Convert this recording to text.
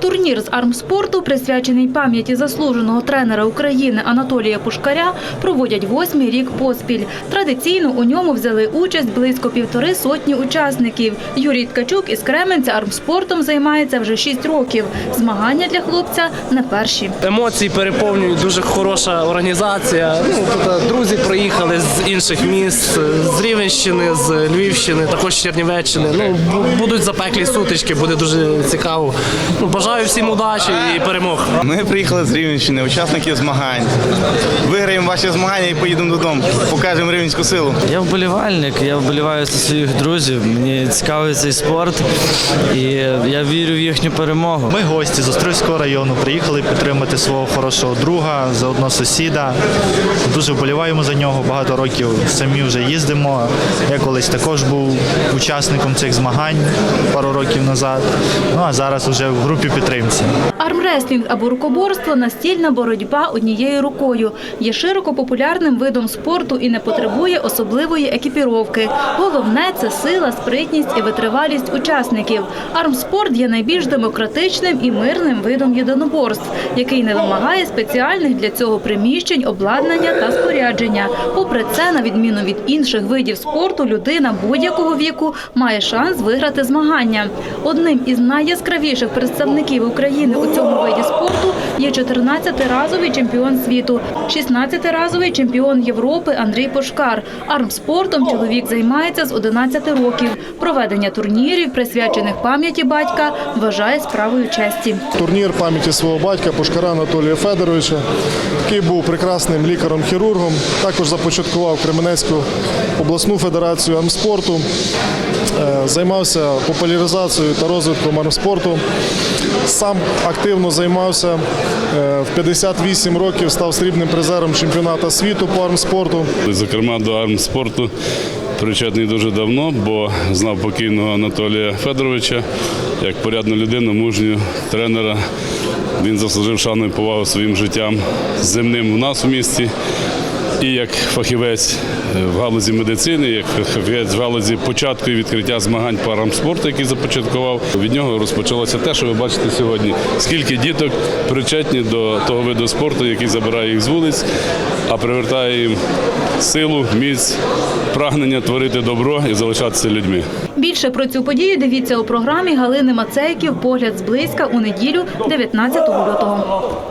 Турнір з армспорту, присвячений пам'яті заслуженого тренера України Анатолія Пушкаря, проводять восьмий рік поспіль. Традиційно у ньому взяли участь близько півтори сотні учасників. Юрій Ткачук із Кременця армспортом займається вже шість років. Змагання для хлопця не перші. Емоції переповнюють дуже хороша організація. Ну тут е, друзі приїхали з інших міст, е, з Рівенщини, з Львівщини, також з Чернівеччини. Ну будуть запеклі сутички, буде дуже цікаво. Ну бажаю всім удачі і перемог. Ми приїхали з Рівненщини, учасники змагань. Виграємо ваші змагання і поїдемо додому. Покажемо рівненську силу. Я вболівальник, я вболіваю за своїх друзів. Мені цікавий цей спорт, і я вірю в їхню перемогу. Ми гості з Острозького району приїхали підтримати свого хорошого друга, заодно сусіда. Дуже вболіваємо за нього. Багато років самі вже їздимо. Я колись також був учасником цих змагань пару років назад. Ну а зараз вже в групі підтримці. Армреслінг або рукоборство – настільна боротьба однією рукою. Є широко популярним видом спорту і не потребує особливої екіпіровки. Головне – це сила, спритність і витривалість учасників. Армспорт є найбільш демократичним і мирним видом єдиноборств, який не вимагає спеціальних для цього приміщень, обладнання та спорядження. Попри це, на відміну від інших видів спорту, людина будь-якого віку має шанс виграти змагання. Одним із найяскравіших представників України у цьому виді спорту є 14-разовий чемпіон світу, 16-разовий чемпіон Європи Андрій Пошкар. Армспортом чоловік займається з 11 років. Проведення турнірів, присвячених пам'яті батька, вважає справою честі. турнір пам'яті свого батька Пушкара Анатолія Федоровича, який був прекрасним лікарем-хірургом. Також започаткував Кременецьку обласну федерацію армспорту, займався популяризацією та розвитком армспорту. Сам активно займався Е, в 58 років, став срібним призером чемпіонату світу по армспорту. Зокрема, до армспорту причетний дуже давно, бо знав покійного Анатолія Федоровича як порядну людину, мужню тренера. Він заслужив шану і повагу своїм життям земним в нас у місті. І як фахівець е, в галузі медицини, як фахівець в галузі початку і відкриття змагань по армспорту, який започаткував, від нього розпочалося те, що ви бачите сьогодні. Скільки діток причетні до того виду спорту, який забирає їх з вулиць, а привертає їм силу, міць, прагнення творити добро і залишатися людьми. Більше про цю подію дивіться у програмі Галини Мацейків «Погляд зблизька» у неділю 19 лютого.